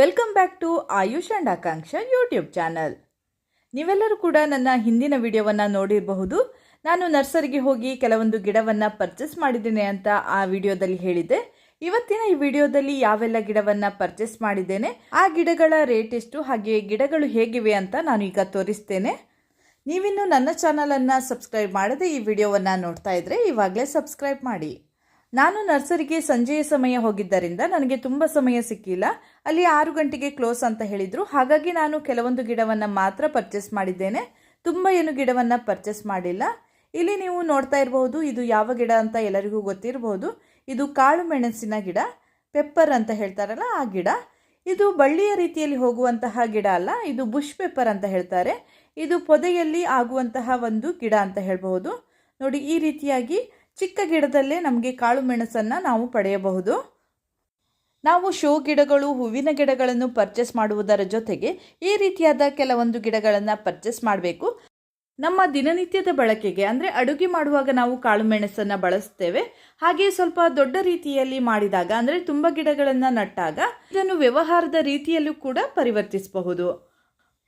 Welcome back to Ayush and Akanksha YouTube channel ನೀವೆಲ್ಲರೂ ಕೂಡ ನನ್ನ ಹಿಂದಿನ ವಿಡಿಯೋವನ್ನು ನೋಡಿರಬಹುದು. ನಾನು ನರ್ಸರಿಗೆ ಹೋಗಿ ಕೆಲವೊಂದು ಗಿಡವನ್ನು ಪರ್ಚೇಸ್ ಮಾಡಿದ್ದೇನೆ ಅಂತ ಆ ವಿಡಿಯೋದಲ್ಲಿ ಹೇಳಿದ್ದೆ. ಇವತ್ತಿನ ಈ ವಿಡಿಯೋದಲ್ಲಿ ಯಾವೆಲ್ಲ ಗಿಡವನ್ನು ಪರ್ಚೇಸ್ ಮಾಡಿದ್ದೇನೆ, ಆ ಗಿಡಗಳ ರೇಟ್ ಎಷ್ಟು, ಹಾಗೆ ಗಿಡಗಳು ಹೇಗಿವೆ ಅಂತ ನಾನು ಈಗ ತೋರಿಸ್ತೇನೆ. ನೀವಿನ್ನು ನನ್ನ ಚಾನಲನ್ನು ಸಬ್ಸ್ಕ್ರೈಬ್ ಮಾಡದೆ ಈ ವಿಡಿಯೋವನ್ನು ನೋಡ್ತಾ ಇದ್ರೆ ಇವಾಗಲೇ ಸಬ್ಸ್ಕ್ರೈಬ್ ಮಾಡಿ. ನಾನು ನರ್ಸರಿಗೆ ಸಂಜೆಯ ಸಮಯ ಹೋಗಿದ್ದರಿಂದ ನನಗೆ ತುಂಬ ಸಮಯ ಸಿಕ್ಕಿಲ್ಲ. ಅಲ್ಲಿ ಆರು ಗಂಟೆಗೆ ಕ್ಲೋಸ್ ಅಂತ ಹೇಳಿದರು. ಹಾಗಾಗಿ ನಾನು ಕೆಲವೊಂದು ಗಿಡವನ್ನು ಮಾತ್ರ ಪರ್ಚೇಸ್ ಮಾಡಿದ್ದೇನೆ. ತುಂಬ ಏನು ಗಿಡವನ್ನು ಪರ್ಚೇಸ್ ಮಾಡಿಲ್ಲ. ಇಲ್ಲಿ ನೀವು ನೋಡ್ತಾ ಇರಬಹುದು, ಇದು ಯಾವ ಗಿಡ ಅಂತ ಎಲ್ಲರಿಗೂ ಗೊತ್ತಿರಬಹುದು. ಇದು ಕಾಳು ಮೆಣಸಿನ ಗಿಡ ಪೆಪ್ಪರ್ ಅಂತ ಹೇಳ್ತಾರಲ್ಲ ಆ ಗಿಡ. ಇದು ಬಳ್ಳಿಯ ರೀತಿಯಲ್ಲಿ ಹೋಗುವಂತಹ ಗಿಡ ಅಲ್ಲ, ಇದು ಬುಷ್ ಪೆಪ್ಪರ್ ಅಂತ ಹೇಳ್ತಾರೆ. ಇದು ಪೊದೆಯಲ್ಲಿ ಆಗುವಂತಹ ಒಂದು ಗಿಡ ಅಂತ ಹೇಳಬಹುದು. ನೋಡಿ, ಈ ರೀತಿಯಾಗಿ ಚಿಕ್ಕ ಗಿಡದಲ್ಲೇ ನಮಗೆ ಕಾಳು ಮೆಣಸನ್ನು ನಾವು ಪಡೆಯಬಹುದು. ನಾವು ಶೋ ಗಿಡಗಳು, ಹೂವಿನ ಗಿಡಗಳನ್ನು ಪರ್ಚೇಸ್ ಮಾಡುವುದರ ಜೊತೆಗೆ ಈ ರೀತಿಯಾದ ಕೆಲವೊಂದು ಗಿಡಗಳನ್ನು ಪರ್ಚೇಸ್ ಮಾಡಬೇಕು. ನಮ್ಮ ದಿನನಿತ್ಯದ ಬಳಕೆಗೆ ಅಂದರೆ ಅಡುಗೆ ಮಾಡುವಾಗ ನಾವು ಕಾಳು ಮೆಣಸನ್ನು ಬಳಸ್ತೇವೆ. ಹಾಗೆ ಸ್ವಲ್ಪ ದೊಡ್ಡ ರೀತಿಯಲ್ಲಿ ಮಾಡಿದಾಗ ಅಂದರೆ ತುಂಬ ಗಿಡಗಳನ್ನು ನಟ್ಟಾಗ ಇದನ್ನು ವ್ಯವಹಾರದ ರೀತಿಯಲ್ಲೂ ಕೂಡ ಪರಿವರ್ತಿಸಬಹುದು.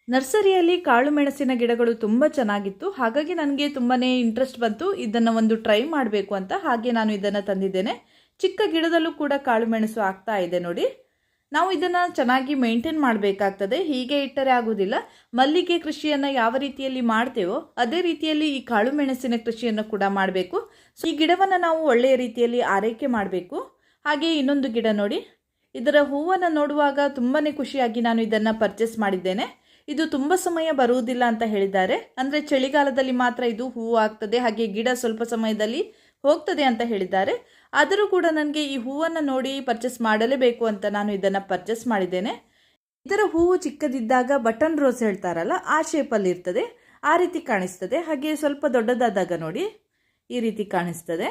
ನರ್ಸರಿಯಲ್ಲಿ ಕಾಳು ಮೆಣಸಿನ ಗಿಡಗಳು ತುಂಬ ಚೆನ್ನಾಗಿತ್ತು. ಹಾಗಾಗಿ ನನಗೆ ತುಂಬಾ ಇಂಟ್ರೆಸ್ಟ್ ಬಂತು. ಇದನ್ನು ಒಂದು ಟ್ರೈ ಮಾಡಬೇಕು ಅಂತ. ಹಾಗೆ ನಾನು ಇದನ್ನು ತಂದಿದ್ದೇನೆ. ಚಿಕ್ಕ ಗಿಡದಲ್ಲೂ ಕೂಡ ಕಾಳು ಮೆಣಸು ಆಗ್ತಾ ಇದೆ ನೋಡಿ. ನಾವು ಇದನ್ನು ಚೆನ್ನಾಗಿ ಮೇಂಟೈನ್ ಮಾಡಬೇಕಾಗ್ತದೆ. ಹೀಗೆ ಇಟ್ಟರೆ ಆಗುವುದಿಲ್ಲ ಮಲ್ಲಿಗೆ ಕೃಷಿಯನ್ನು ಯಾವ ರೀತಿಯಲ್ಲಿ ಮಾಡ್ತೇವೋ, ಅದೇ ರೀತಿಯಲ್ಲಿ ಈ ಕಾಳು ಮೆಣಸಿನ ಕೃಷಿಯನ್ನು ಕೂಡ ಮಾಡಬೇಕು. ಸೊ ಈ ಗಿಡವನ್ನು ನಾವು ಒಳ್ಳೆಯ ರೀತಿಯಲ್ಲಿ ಆರೈಕೆ ಮಾಡಬೇಕು. ಹಾಗೆ ಇನ್ನೊಂದು ಗಿಡ ನೋಡಿ. ಇದರ ಹೂವನ್ನು ನೋಡುವಾಗ ತುಂಬಾ ಖುಷಿಯಾಗಿ ನಾನು ಇದನ್ನು ಪರ್ಚೇಸ್ ಮಾಡಿದ್ದೇನೆ. ಇದು ತುಂಬ ಸಮಯ ಬರುವುದಿಲ್ಲ ಅಂತ ಹೇಳಿದ್ದಾರೆ. ಅಂದರೆ ಚಳಿಗಾಲದಲ್ಲಿ ಮಾತ್ರ ಇದು ಹೂವು ಆಗ್ತದೆ, ಹಾಗೆ ಗಿಡ ಸ್ವಲ್ಪ ಸಮಯದಲ್ಲಿ ಹೋಗ್ತದೆ ಅಂತ ಹೇಳಿದ್ದಾರೆ. ಆದರೂ ಕೂಡ ನನಗೆ ಈ ಹೂವನ್ನು ನೋಡಿ ಪರ್ಚೇಸ್ ಮಾಡಲೇಬೇಕು ಅಂತ ನಾನು ಇದನ್ನು ಪರ್ಚೇಸ್ ಮಾಡಿದ್ದೇನೆ. ಇದರ ಹೂವು ಚಿಕ್ಕದಿದ್ದಾಗ ಬಟನ್ ರೋಸ್ ಹೇಳ್ತಾರಲ್ಲ, ಆ ಶೇಪಲ್ಲಿ ಇರ್ತದೆ, ಆ ರೀತಿ ಕಾಣಿಸ್ತದೆ. ಹಾಗೆ ಸ್ವಲ್ಪ ದೊಡ್ಡದಾದಾಗ ನೋಡಿ, ಈ ರೀತಿ ಕಾಣಿಸ್ತದೆ.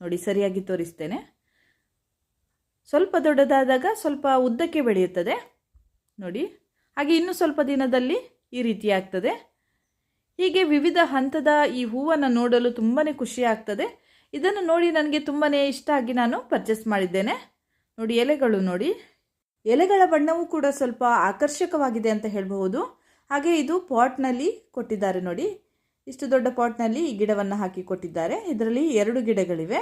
ನೋಡಿ, ಸರಿಯಾಗಿ ತೋರಿಸ್ತೇನೆ. ಸ್ವಲ್ಪ ದೊಡ್ಡದಾದಾಗ ಸ್ವಲ್ಪ ಉದ್ದಕ್ಕೆ ಬೆಳೆಯುತ್ತದೆ. ನೋಡಿ ಹಾಗೆ ಇನ್ನು ಸ್ವಲ್ಪ ದಿನದಲ್ಲಿ ಈ ರೀತಿ ಆಗ್ತದೆ. ಹೀಗೆ ವಿವಿಧ ಹಂತದ ಈ ಹೂವನ್ನು ನೋಡಲು ತುಂಬಾ ಖುಷಿ ಆಗ್ತದೆ. ಇದನ್ನು ನೋಡಿ ನನಗೆ ತುಂಬಾ ಇಷ್ಟ ಆಗಿ ನಾನು ಪರ್ಚೇಸ್ ಮಾಡಿದ್ದೇನೆ. ನೋಡಿ, ಎಲೆಗಳು ನೋಡಿ. ಎಲೆಗಳ ಬಣ್ಣವೂ ಕೂಡ ಸ್ವಲ್ಪ ಆಕರ್ಷಕವಾಗಿದೆ ಅಂತ ಹೇಳಬಹುದು. ಹಾಗೆ ಇದು ಪಾಟ್ನಲ್ಲಿ ಕೊಟ್ಟಿದ್ದಾರೆ ನೋಡಿ. ಇಷ್ಟು ದೊಡ್ಡ ಪಾಟ್ನಲ್ಲಿ ಈ ಗಿಡವನ್ನು ಹಾಕಿ ಕೊಟ್ಟಿದ್ದಾರೆ. ಇದರಲ್ಲಿ ಎರಡು ಗಿಡಗಳಿವೆ.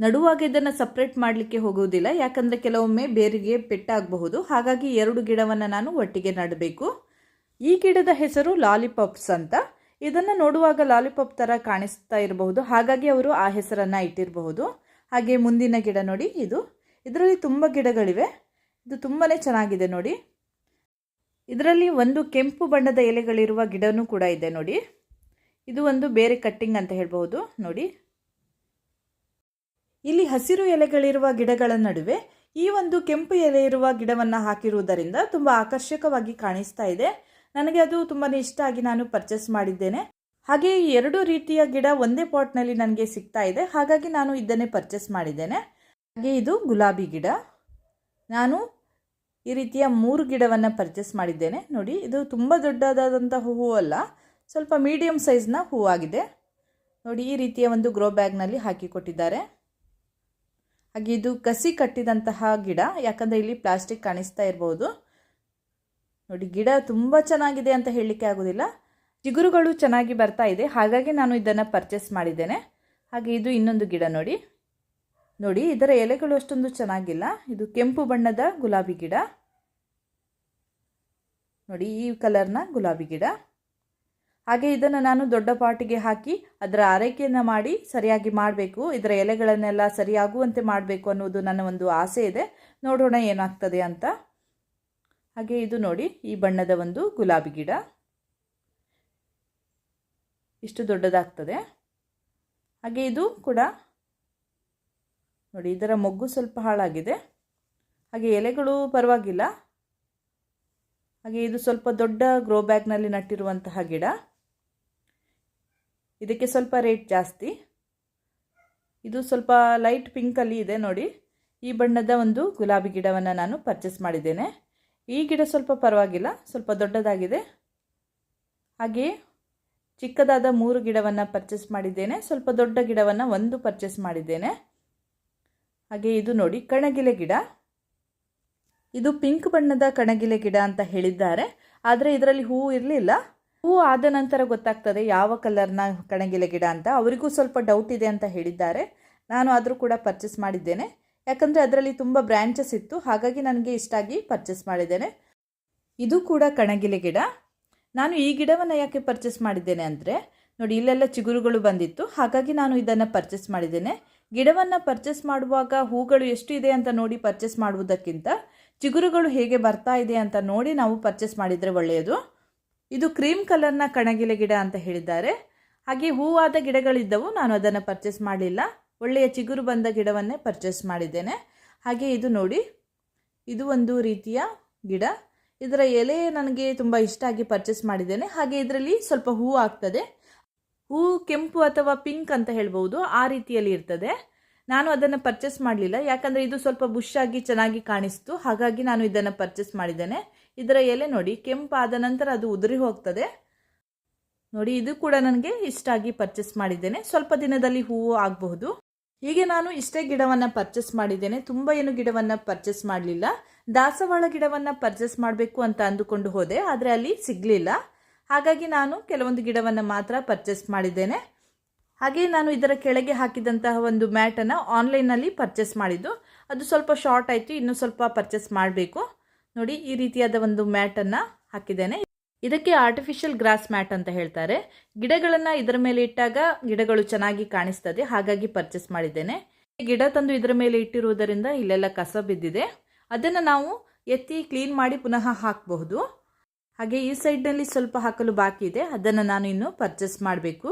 ನಡುವಾಗ ಇದನ್ನು ಸಪ್ರೇಟ್ ಮಾಡಲಿಕ್ಕೆ ಹೋಗುವುದಿಲ್ಲ. ಯಾಕಂದರೆ ಕೆಲವೊಮ್ಮೆ ಬೇರಿಗೆ ಪೆಟ್ಟಾಗಬಹುದು. ಹಾಗಾಗಿ ಎರಡು ಗಿಡವನ್ನು ನಾನು ಒಟ್ಟಿಗೆ ನಡಬೇಕು. ಈ ಗಿಡದ ಹೆಸರು ಲಾಲಿಪಾಪ್ಸ್ ಅಂತ. ಇದನ್ನು ನೋಡುವಾಗ ಲಾಲಿಪಾಪ್ ಥರ ಕಾಣಿಸ್ತಾ ಇರಬಹುದು. ಹಾಗಾಗಿ ಅವರು ಆ ಹೆಸರನ್ನು ಇಟ್ಟಿರಬಹುದು. ಹಾಗೆ ಮುಂದಿನ ಗಿಡ ನೋಡಿ. ಇದು ಇದರಲ್ಲಿ ತುಂಬ ಗಿಡಗಳಿವೆ. ಇದು ತುಂಬಾ ಚೆನ್ನಾಗಿದೆ ನೋಡಿ. ಇದರಲ್ಲಿ ಒಂದು ಕೆಂಪು ಬಣ್ಣದ ಎಲೆಗಳಿರುವ ಗಿಡನೂ ಕೂಡ ಇದೆ ನೋಡಿ. ಇದು ಒಂದು ಬೇರೆ ಕಟ್ಟಿಂಗ್ ಅಂತ ಹೇಳ್ಬೋದು ನೋಡಿ. ಇಲ್ಲಿ ಹಸಿರು ಎಲೆಗಳಿರುವ ಗಿಡಗಳ ನಡುವೆ ಈ ಒಂದು ಕೆಂಪು ಎಲೆ ಇರುವ ಗಿಡವನ್ನು ಹಾಕಿರುವುದರಿಂದ ತುಂಬ ಆಕರ್ಷಕವಾಗಿ ಕಾಣಿಸ್ತಾ ಇದೆ. ನನಗೆ ಅದು ತುಂಬಾ ಇಷ್ಟ ಆಗಿ ನಾನು ಪರ್ಚೇಸ್ ಮಾಡಿದ್ದೇನೆ. ಹಾಗೆ ಈ ಎರಡು ರೀತಿಯ ಗಿಡ ಒಂದೇ ಪಾಟ್ನಲ್ಲಿ ನನಗೆ ಸಿಗ್ತಾ ಇದೆ. ಹಾಗಾಗಿ ನಾನು ಇದನ್ನೇ ಪರ್ಚೇಸ್ ಮಾಡಿದ್ದೇನೆ. ಹಾಗೆ ಇದು ಗುಲಾಬಿ ಗಿಡ. ನಾನು ಈ ರೀತಿಯ ಮೂರು ಗಿಡವನ್ನು ಪರ್ಚೇಸ್ ಮಾಡಿದ್ದೇನೆ. ನೋಡಿ, ಇದು ತುಂಬ ದೊಡ್ಡದಾದಂಥ ಹೂವು ಅಲ್ಲ, ಸ್ವಲ್ಪ ಮೀಡಿಯಂ ಸೈಜ್ನ ಹೂವಾಗಿದೆ. ನೋಡಿ, ಈ ರೀತಿಯ ಒಂದು ಗ್ರೋ ಬ್ಯಾಗ್ನಲ್ಲಿ ಹಾಕಿ ಕೊಟ್ಟಿದ್ದಾರೆ. ಹಾಗೆ ಇದು ಕಸಿ ಕಟ್ಟಿದಂತಹ ಗಿಡ, ಯಾಕಂದರೆ ಇಲ್ಲಿ ಪ್ಲಾಸ್ಟಿಕ್ ಕಾಣಿಸ್ತಾ ಇರ್ಬೋದು. ನೋಡಿ, ಗಿಡ ತುಂಬ ಚೆನ್ನಾಗಿದೆ ಅಂತ ಹೇಳಲಿಕ್ಕೆ ಆಗೋದಿಲ್ಲ. ಚಿಗುರುಗಳು ಚೆನ್ನಾಗಿ ಬರ್ತಾ ಇದೆ. ಹಾಗಾಗಿ ನಾನು ಇದನ್ನು ಪರ್ಚೇಸ್ ಮಾಡಿದ್ದೇನೆ. ಹಾಗೆ ಇದು ಇನ್ನೊಂದು ಗಿಡ ನೋಡಿ. ನೋಡಿ, ಇದರ ಎಲೆಗಳು ಅಷ್ಟೊಂದು ಚೆನ್ನಾಗಿಲ್ಲ. ಇದು ಕೆಂಪು ಬಣ್ಣದ ಗುಲಾಬಿ ಗಿಡ. ನೋಡಿ, ಈ ಕಲರ್ನ ಗುಲಾಬಿ ಗಿಡ. ಹಾಗೆ ಇದನ್ನು ನಾನು ದೊಡ್ಡ ಪಾಟಿಗೆ ಹಾಕಿ ಅದರ ಆರೈಕೆಯನ್ನು ಮಾಡಿ ಸರಿಯಾಗಿ ಮಾಡಬೇಕು, ಇದರ ಎಲೆಗಳನ್ನೆಲ್ಲ ಸರಿಯಾಗುವಂತೆ ಮಾಡಬೇಕು ಅನ್ನೋದು ನನ್ನ ಒಂದು ಆಸೆ ಇದೆ. ನೋಡೋಣ ಏನಾಗ್ತದೆ ಅಂತ. ಹಾಗೆ ಇದು ನೋಡಿ, ಈ ಬಣ್ಣದ ಒಂದು ಗುಲಾಬಿ ಗಿಡ. ಇಷ್ಟು ದೊಡ್ಡದಾಗ್ತದೆ. ಹಾಗೆ ಇದು ಕೂಡ ನೋಡಿ, ಇದರ ಮೊಗ್ಗು ಸ್ವಲ್ಪ ಹಾಳಾಗಿದೆ. ಹಾಗೆ ಎಲೆಗಳು ಪರವಾಗಿಲ್ಲ. ಹಾಗೆ ಇದು ಸ್ವಲ್ಪ ದೊಡ್ಡ ಗ್ರೋ ಬ್ಯಾಗ್ನಲ್ಲಿ ನಟ್ಟಿರುವಂತಹ ಗಿಡ. ಇದಕ್ಕೆ ಸ್ವಲ್ಪ ರೇಟ್ ಜಾಸ್ತಿ. ಇದು ಸ್ವಲ್ಪ ಲೈಟ್ ಪಿಂಕಲ್ಲಿ ಇದೆ ನೋಡಿ. ಈ ಬಣ್ಣದ ಒಂದು ಗುಲಾಬಿ ಗಿಡವನ್ನು ನಾನು ಪರ್ಚೇಸ್ ಮಾಡಿದ್ದೇನೆ. ಈ ಗಿಡ ಸ್ವಲ್ಪ ಪರವಾಗಿಲ್ಲ, ಸ್ವಲ್ಪ ದೊಡ್ಡದಾಗಿದೆ. ಹಾಗೆಯೇ ಚಿಕ್ಕದಾದ ಮೂರು ಗಿಡವನ್ನು ಪರ್ಚೇಸ್ ಮಾಡಿದ್ದೇನೆ. ಸ್ವಲ್ಪ ದೊಡ್ಡ ಗಿಡವನ್ನು ಒಂದು ಪರ್ಚೇಸ್ ಮಾಡಿದ್ದೇನೆ. ಹಾಗೆ ಇದು ನೋಡಿ, ಕಣಗಿಲೆ ಗಿಡ. ಇದು ಪಿಂಕ್ ಬಣ್ಣದ ಕಣಗಿಲೆ ಗಿಡ ಅಂತ ಹೇಳಿದ್ದಾರೆ. ಆದರೆ ಇದರಲ್ಲಿ ಹೂವು ಇರಲಿಲ್ಲ. ಹೂವು ಆದ ನಂತರ ಗೊತ್ತಾಗ್ತದೆ ಯಾವ ಕಲರ್ನ ಕಣಗಿಲೆ ಗಿಡ ಅಂತ. ಅವರಿಗೂ ಸ್ವಲ್ಪ ಡೌಟ್ ಇದೆ ಅಂತ ಹೇಳಿದ್ದಾರೆ. ನಾನು ಆದರೂ ಕೂಡ ಪರ್ಚೇಸ್ ಮಾಡಿದ್ದೇನೆ. ಯಾಕಂದರೆ ಅದರಲ್ಲಿ ತುಂಬ ಬ್ರ್ಯಾಂಚಸ್ ಇತ್ತು. ಹಾಗಾಗಿ ನನಗೆ ಇಷ್ಟ ಆಗಿ ಪರ್ಚೇಸ್ ಮಾಡಿದ್ದೇನೆ. ಇದು ಕೂಡ ಕಣಗಿಲೆ ಗಿಡ. ನಾನು ಈ ಗಿಡವನ್ನು ಯಾಕೆ ಪರ್ಚೇಸ್ ಮಾಡಿದ್ದೇನೆ ಅಂದರೆ, ನೋಡಿ ಇಲ್ಲೆಲ್ಲ ಚಿಗುರುಗಳು ಬಂದಿತ್ತು. ಹಾಗಾಗಿ ನಾನು ಇದನ್ನು ಪರ್ಚೇಸ್ ಮಾಡಿದ್ದೇನೆ. ಗಿಡವನ್ನು ಪರ್ಚೇಸ್ ಮಾಡುವಾಗ ಹೂಗಳು ಎಷ್ಟು ಇದೆ ಅಂತ ನೋಡಿ ಪರ್ಚೇಸ್ ಮಾಡುವುದಕ್ಕಿಂತ ಚಿಗುರುಗಳು ಹೇಗೆ ಬರ್ತಾ ಇದೆ ಅಂತ ನೋಡಿ ನಾವು ಪರ್ಚೇಸ್ ಮಾಡಿದರೆ ಒಳ್ಳೆಯದು. ಇದು ಕ್ರೀಮ್ ಕಲರ್ನ ಕಣಗಿಲೆ ಗಿಡ ಅಂತ ಹೇಳಿದ್ದಾರೆ. ಹಾಗೆ ಹೂವಾದ ಗಿಡಗಳಿದ್ದವು, ನಾನು ಅದನ್ನು ಪರ್ಚೇಸ್ ಮಾಡಲಿಲ್ಲ. ಒಳ್ಳೆಯ ಚಿಗುರು ಬಂದ ಗಿಡವನ್ನೇ ಪರ್ಚೇಸ್ ಮಾಡಿದ್ದೇನೆ. ಹಾಗೆ ಇದು ನೋಡಿ, ಇದು ಒಂದು ರೀತಿಯ ಗಿಡ. ಇದರ ಎಲೆ ನನಗೆ ತುಂಬ ಇಷ್ಟ ಆಗಿ ಪರ್ಚೇಸ್ ಮಾಡಿದ್ದೇನೆ. ಹಾಗೆ ಇದರಲ್ಲಿ ಸ್ವಲ್ಪ ಹೂವು ಆಗ್ತದೆ. ಹೂ, ಕೆಂಪು ಅಥವಾ ಪಿಂಕ್ ಅಂತ ಹೇಳ್ಬೋದು ಆ ರೀತಿಯಲ್ಲಿ ಇರ್ತದೆ. ನಾನು ಅದನ್ನು ಪರ್ಚೇಸ್ ಮಾಡಲಿಲ್ಲ. ಯಾಕಂದರೆ ಇದು ಸ್ವಲ್ಪ ಬುಷ್ ಆಗಿ ಚೆನ್ನಾಗಿ ಕಾಣಿಸ್ತು. ಹಾಗಾಗಿ ನಾನು ಇದನ್ನು ಪರ್ಚೇಸ್ ಮಾಡಿದ್ದೇನೆ. ಇದರ ಎಲೆ ನೋಡಿ, ಕೆಂಪಾದ ನಂತರ ಅದು ಉದುರಿ ಹೋಗ್ತದೆ. ನೋಡಿ, ಇದು ಕೂಡ ನನಗೆ ಇಷ್ಟ ಆಗಿ ಪರ್ಚೇಸ್ ಮಾಡಿದ್ದೇನೆ. ಸ್ವಲ್ಪ ದಿನದಲ್ಲಿ ಹೂವು ಆಗಬಹುದು. ಹೀಗೆ ನಾನು ಇಷ್ಟೇ ಗಿಡವನ್ನು ಪರ್ಚೇಸ್ ಮಾಡಿದ್ದೇನೆ. ತುಂಬ ಏನು ಗಿಡವನ್ನು ಪರ್ಚೇಸ್ ಮಾಡಲಿಲ್ಲ. ದಾಸವಾಳ ಗಿಡವನ್ನು ಪರ್ಚೇಸ್ ಮಾಡಬೇಕು ಅಂತ ಅಂದುಕೊಂಡು ಹೋದೆ, ಆದರೆ ಅಲ್ಲಿ ಸಿಗಲಿಲ್ಲ. ಹಾಗಾಗಿ ನಾನು ಕೆಲವೊಂದು ಗಿಡವನ್ನು ಮಾತ್ರ ಪರ್ಚೇಸ್ ಮಾಡಿದ್ದೇನೆ. ಹಾಗೆ ನಾನು ಇದರ ಕೆಳಗೆ ಹಾಕಿದಂತಹ ಒಂದು ಮ್ಯಾಟನ್ನು ಆನ್ಲೈನಲ್ಲಿ ಪರ್ಚೇಸ್ ಮಾಡಿದ್ದು. ಅದು ಸ್ವಲ್ಪ ಶಾರ್ಟ್ ಆಯಿತು, ಇನ್ನೂ ಸ್ವಲ್ಪ ಪರ್ಚೇಸ್ ಮಾಡಬೇಕು. ನೋಡಿ, ಈ ರೀತಿಯಾದ ಒಂದು ಮ್ಯಾಟನ್ನು ಹಾಕಿದ್ದೇನೆ. ಇದಕ್ಕೆ ಆರ್ಟಿಫಿಷಿಯಲ್ ಗ್ರಾಸ್ ಮ್ಯಾಟ್ ಅಂತ ಹೇಳ್ತಾರೆ. ಗಿಡಗಳನ್ನು ಇದರ ಮೇಲೆ ಇಟ್ಟಾಗ ಗಿಡಗಳು ಚೆನ್ನಾಗಿ ಕಾಣಿಸ್ತದೆ, ಹಾಗಾಗಿ ಪರ್ಚೇಸ್ ಮಾಡಿದ್ದೇನೆ. ಗಿಡ ತಂದು ಇದರ ಮೇಲೆ ಇಟ್ಟಿರುವುದರಿಂದ ಇಲ್ಲೆಲ್ಲ ಕಸ ಬಿದ್ದಿದೆ. ಅದನ್ನು ನಾವು ಎತ್ತಿ ಕ್ಲೀನ್ ಮಾಡಿ ಪುನಃ ಹಾಕಬಹುದು. ಹಾಗೆ ಈ ಸೈಡ್ನಲ್ಲಿ ಸ್ವಲ್ಪ ಹಾಕಲು ಬಾಕಿ ಇದೆ. ಅದನ್ನು ನಾನು ಇನ್ನು ಪರ್ಚೇಸ್ ಮಾಡಬೇಕು.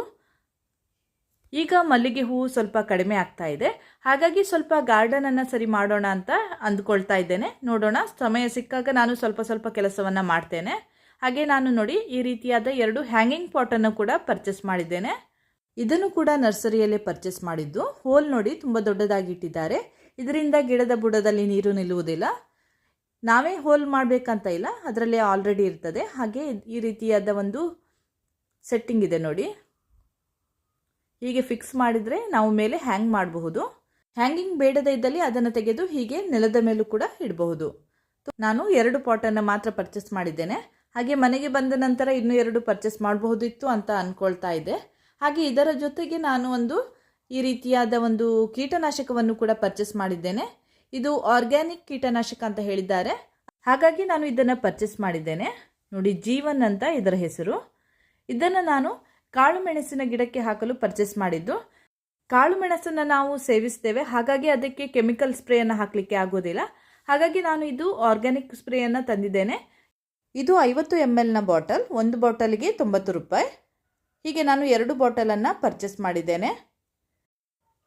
ಈಗ ಮಲ್ಲಿಗೆ ಹೂವು ಸ್ವಲ್ಪ ಕಡಿಮೆ ಆಗ್ತಾ ಇದೆ. ಹಾಗಾಗಿ ಸ್ವಲ್ಪ ಗಾರ್ಡನನ್ನು ಸರಿ ಮಾಡೋಣ ಅಂತ ಅಂದ್ಕೊಳ್ತಾ ಇದ್ದೇನೆ. ನೋಡೋಣ, ಸಮಯ ಸಿಕ್ಕಾಗ ನಾನು ಸ್ವಲ್ಪ ಸ್ವಲ್ಪ ಕೆಲಸವನ್ನು ಮಾಡ್ತೇನೆ. ಹಾಗೆ ನಾನು ನೋಡಿ ಈ ರೀತಿಯಾದ ಎರಡು ಹ್ಯಾಂಗಿಂಗ್ ಪಾಟನ್ನು ಕೂಡ ಪರ್ಚೇಸ್ ಮಾಡಿದ್ದೇನೆ. ಇದನ್ನು ಕೂಡ ನರ್ಸರಿಯಲ್ಲೇ ಪರ್ಚೇಸ್ ಮಾಡಿದ್ದು. ಹೋಲ್ ನೋಡಿ ತುಂಬ ದೊಡ್ಡದಾಗಿ ಇಟ್ಟಿದ್ದಾರೆ. ಇದರಿಂದ ಗಿಡದ ಬುಡದಲ್ಲಿ ನೀರು ನಿಲ್ಲುವುದಿಲ್ಲ. ನಾವೇ ಹೋಲ್ ಮಾಡಬೇಕಂತ ಇಲ್ಲ, ಅದರಲ್ಲಿ ಆಲ್ರೆಡಿ ಇರ್ತದೆ. ಹಾಗೆ ಈ ರೀತಿಯಾದ ಒಂದು ಸೆಟ್ಟಿಂಗ್ ಇದೆ ನೋಡಿ. ಹೀಗೆ ಫಿಕ್ಸ್ ಮಾಡಿದರೆ ನಾವು ಮೇಲೆ ಹ್ಯಾಂಗ್ ಮಾಡಬಹುದು. ಹ್ಯಾಂಗಿಂಗ್ ಬೇಡದ ಇದ್ದಲ್ಲಿ ಅದನ್ನು ತೆಗೆದು ಹೀಗೆ ನೆಲದ ಮೇಲೂ ಕೂಡ ಇಡಬಹುದು. ನಾನು ಎರಡು ಪಾಟನ್ನು ಮಾತ್ರ ಪರ್ಚೇಸ್ ಮಾಡಿದ್ದೇನೆ. ಹಾಗೆ ಮನೆಗೆ ಬಂದ ನಂತರ ಇನ್ನೂ ಎರಡು ಪರ್ಚೇಸ್ ಮಾಡಬಹುದಿತ್ತು ಅಂತ ಅಂದ್ಕೊಳ್ತಾ ಇದ್ದೆ ಹಾಗೆ ಇದರ ಜೊತೆಗೆ ನಾನು ಒಂದು ಈ ರೀತಿಯಾದ ಒಂದು ಕೀಟನಾಶಕವನ್ನು ಕೂಡ ಪರ್ಚೇಸ್ ಮಾಡಿದ್ದೇನೆ. ಇದು ಆರ್ಗ್ಯಾನಿಕ್ ಕೀಟನಾಶಕ ಅಂತ ಹೇಳಿದ್ದಾರೆ. ಹಾಗಾಗಿ ನಾನು ಇದನ್ನು ಪರ್ಚೇಸ್ ಮಾಡಿದ್ದೇನೆ. ನೋಡಿ ಜೀವನ್ ಅಂತ ಇದರ ಹೆಸರು. ಇದನ್ನು ನಾನು ಕಾಳು ಮೆಣಸಿನ ಗಿಡಕ್ಕೆ ಹಾಕಲು ಪರ್ಚೇಸ್ ಮಾಡಿದ್ದು. ಕಾಳುಮೆಣಸನ್ನು ನಾವು ಸೇವಿಸ್ತೇವೆ. ಹಾಗಾಗಿ ಅದಕ್ಕೆ ಕೆಮಿಕಲ್ ಸ್ಪ್ರೇಯನ್ನು ಹಾಕಲಿಕ್ಕೆ ಆಗೋದಿಲ್ಲ. ಹಾಗಾಗಿ ನಾನು ಇದು ಆರ್ಗ್ಯಾನಿಕ್ ಸ್ಪ್ರೇಯನ್ನು ತಂದಿದ್ದೇನೆ. ಇದು ಐವತ್ತು ಎಂ ಎಲ್ನ ಬಾಟಲ್ ಒಂದು ಬಾಟಲ್ಗೆ ತೊಂಬತ್ತು ರೂಪಾಯಿ. ಹೀಗೆ ನಾನು ಎರಡು ಬಾಟಲನ್ನು ಪರ್ಚೇಸ್ ಮಾಡಿದ್ದೇನೆ.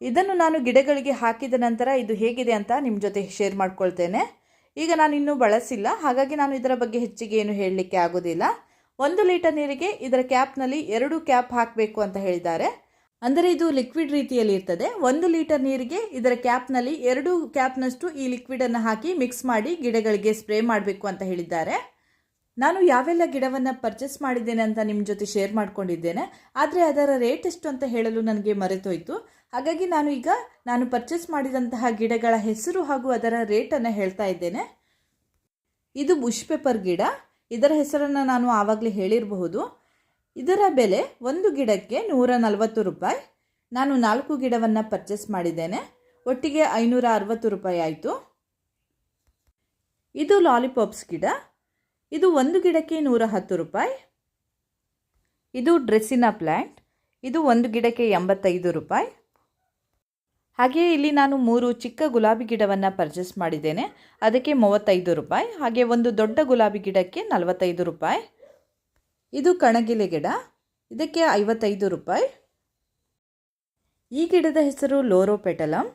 ಇದನ್ನು ನಾನು ಗಿಡಗಳಿಗೆ ಹಾಕಿದ ನಂತರ ಇದು ಹೇಗಿದೆ ಅಂತ ನಿಮ್ಮ ಜೊತೆ ಶೇರ್ ಮಾಡ್ಕೊಳ್ತೇನೆ. ಈಗ ನಾನು ಇನ್ನೂ ಬಳಸಿಲ್ಲ. ಹಾಗಾಗಿ ನಾನು ಇದರ ಬಗ್ಗೆ ಹೆಚ್ಚಿಗೆ ಏನು ಹೇಳಲಿಕ್ಕೆ ಆಗೋದಿಲ್ಲ. ಒಂದು ಲೀಟರ್ ನೀರಿಗೆ ಇದರ ಕ್ಯಾಪ್ನಲ್ಲಿ ಎರಡು ಕ್ಯಾಪ್ ಹಾಕಬೇಕು ಅಂತ ಹೇಳಿದ್ದಾರೆ. ಅಂದರೆ ಇದು ಲಿಕ್ವಿಡ್ ರೀತಿಯಲ್ಲಿ ಇರ್ತದೆ. ಒಂದು ಲೀಟರ್ ನೀರಿಗೆ ಇದರ ಕ್ಯಾಪ್ನಲ್ಲಿ ಎರಡು ಕ್ಯಾಪ್ನಷ್ಟು ಈ ಲಿಕ್ವಿಡನ್ನು ಹಾಕಿ ಮಿಕ್ಸ್ ಮಾಡಿ ಗಿಡಗಳಿಗೆ ಸ್ಪ್ರೇ ಮಾಡಬೇಕು ಅಂತ ಹೇಳಿದ್ದಾರೆ. ನಾನು ಯಾವೆಲ್ಲ ಗಿಡವನ್ನು ಪರ್ಚೇಸ್ ಮಾಡಿದ್ದೇನೆ ಅಂತ ನಿಮ್ಮ ಜೊತೆ ಶೇರ್ ಮಾಡ್ಕೊಂಡಿದ್ದೇನೆ. ಆದರೆ ಅದರ ರೇಟ್ ಎಷ್ಟು ಅಂತ ಹೇಳಲು ನನಗೆ ಮರೆತೋಯಿತು. ಹಾಗಾಗಿ ನಾನು ಈಗ ನಾನು ಪರ್ಚೇಸ್ ಮಾಡಿದಂತಹ ಗಿಡಗಳ ಹೆಸರು ಹಾಗೂ ಅದರ ರೇಟನ್ನು ಹೇಳ್ತಾ ಇದ್ದೇನೆ. ಇದು ಬುಷ್ ಪೇಪರ್ ಗಿಡ. ಇದರ ಹೆಸರನ್ನು ನಾನು ಆವಾಗಲೇ ಹೇಳಿರಬಹುದು. ಇದರ ಬೆಲೆ ಒಂದು ಗಿಡಕ್ಕೆ ನೂರ ನಲವತ್ತು ರೂಪಾಯಿ. ನಾನು ನಾಲ್ಕು ಗಿಡವನ್ನು ಪರ್ಚೇಸ್ ಮಾಡಿದ್ದೇನೆ. ಒಟ್ಟಿಗೆ ಐನೂರ ಅರವತ್ತು ರೂಪಾಯಿ ಆಯಿತು. ಇದು ಲಾಲಿಪಾಪ್ಸ್ ಗಿಡ. ಇದು ಒಂದು ಗಿಡಕ್ಕೆ ನೂರ ಹತ್ತು ರೂಪಾಯಿ. ಇದು ಡ್ರೆಸ್ಸಿನ ಪ್ಲ್ಯಾಂಟ್ ಇದು ಒಂದು ಗಿಡಕ್ಕೆ ಎಂಬತ್ತೈದು ರೂಪಾಯಿ. ಹಾಗೆಯೇ ಇಲ್ಲಿ ನಾನು ಮೂರು ಚಿಕ್ಕ ಗುಲಾಬಿ ಗಿಡವನ್ನು ಪರ್ಚೇಸ್ ಮಾಡಿದ್ದೇನೆ. ಅದಕ್ಕೆ ಮೂವತ್ತೈದು ರೂಪಾಯಿ, ಹಾಗೆ ಒಂದು ದೊಡ್ಡ ಗುಲಾಬಿ ಗಿಡಕ್ಕೆ ನಲವತ್ತೈದು ರೂಪಾಯಿ. ಇದು ಕಣಗಿಲೆ ಗಿಡ, ಇದಕ್ಕೆ ಐವತ್ತೈದು ರೂಪಾಯಿ. ಈ ಗಿಡದ ಹೆಸರು ಲೋರೋಪೆಟಲಮ್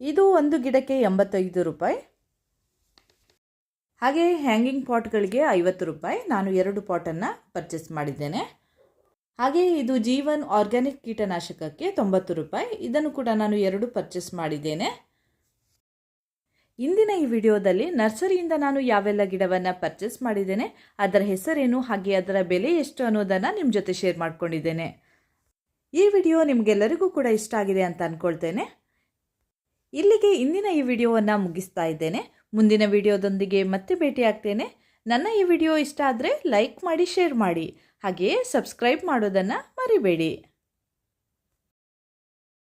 ಇದು ಒಂದು ಗಿಡಕ್ಕೆ ಎಂಬತ್ತೈದು ರೂಪಾಯಿ. ಹಾಗೆ ಹ್ಯಾಂಗಿಂಗ್ ಪಾಟ್ಗಳಿಗೆ ಐವತ್ತು ರೂಪಾಯಿ. ನಾನು ಎರಡು ಪಾಟನ್ನು ಪರ್ಚೇಸ್ ಮಾಡಿದ್ದೇನೆ. ಹಾಗೆ ಇದು ಜೀವನ್ ಆರ್ಗ್ಯಾನಿಕ್ ಕೀಟನಾಶಕಕ್ಕೆ ತೊಂಬತ್ತು ರೂಪಾಯಿ. ಇದನ್ನು ಕೂಡ ನಾನು ಎರಡು ಪರ್ಚೇಸ್ ಮಾಡಿದ್ದೇನೆ. ಇಂದಿನ ಈ ವಿಡಿಯೋದಲ್ಲಿ ನರ್ಸರಿಯಿಂದ ನಾನು ಯಾವೆಲ್ಲ ಗಿಡವನ್ನು ಪರ್ಚೇಸ್ ಮಾಡಿದ್ದೇನೆ, ಅದರ ಹೆಸರೇನು, ಹಾಗೆ ಅದರ ಬೆಲೆ ಎಷ್ಟು ಅನ್ನೋದನ್ನು ನಿಮ್ಮ ಜೊತೆ ಶೇರ್ ಮಾಡ್ಕೊಂಡಿದ್ದೇನೆ. ಈ ವಿಡಿಯೋ ನಿಮಗೆಲ್ಲರಿಗೂ ಕೂಡ ಇಷ್ಟ ಆಗಿದೆ ಅಂತ ಅಂದ್ಕೊಳ್ತೇನೆ ಇಲ್ಲಿಗೆ ಇಂದಿನ ಈ ವಿಡಿಯೋವನ್ನು ಮುಗಿಸ್ತಾ ಇದ್ದೇನೆ. ಮುಂದಿನ ವಿಡಿಯೋದೊಂದಿಗೆ ಮತ್ತೆ ಭೇಟಿಯಾಗ್ತೇನೆ. ನನ್ನ ಈ ವಿಡಿಯೋ ಇಷ್ಟ ಆದರೆ ಲೈಕ್ ಮಾಡಿ ಶೇರ್ ಮಾಡಿ. ಹಾಗೆಯೇ ಸಬ್ಸ್ಕ್ರೈಬ್ ಮಾಡೋದನ್ನು ಮರಿಬೇಡಿ.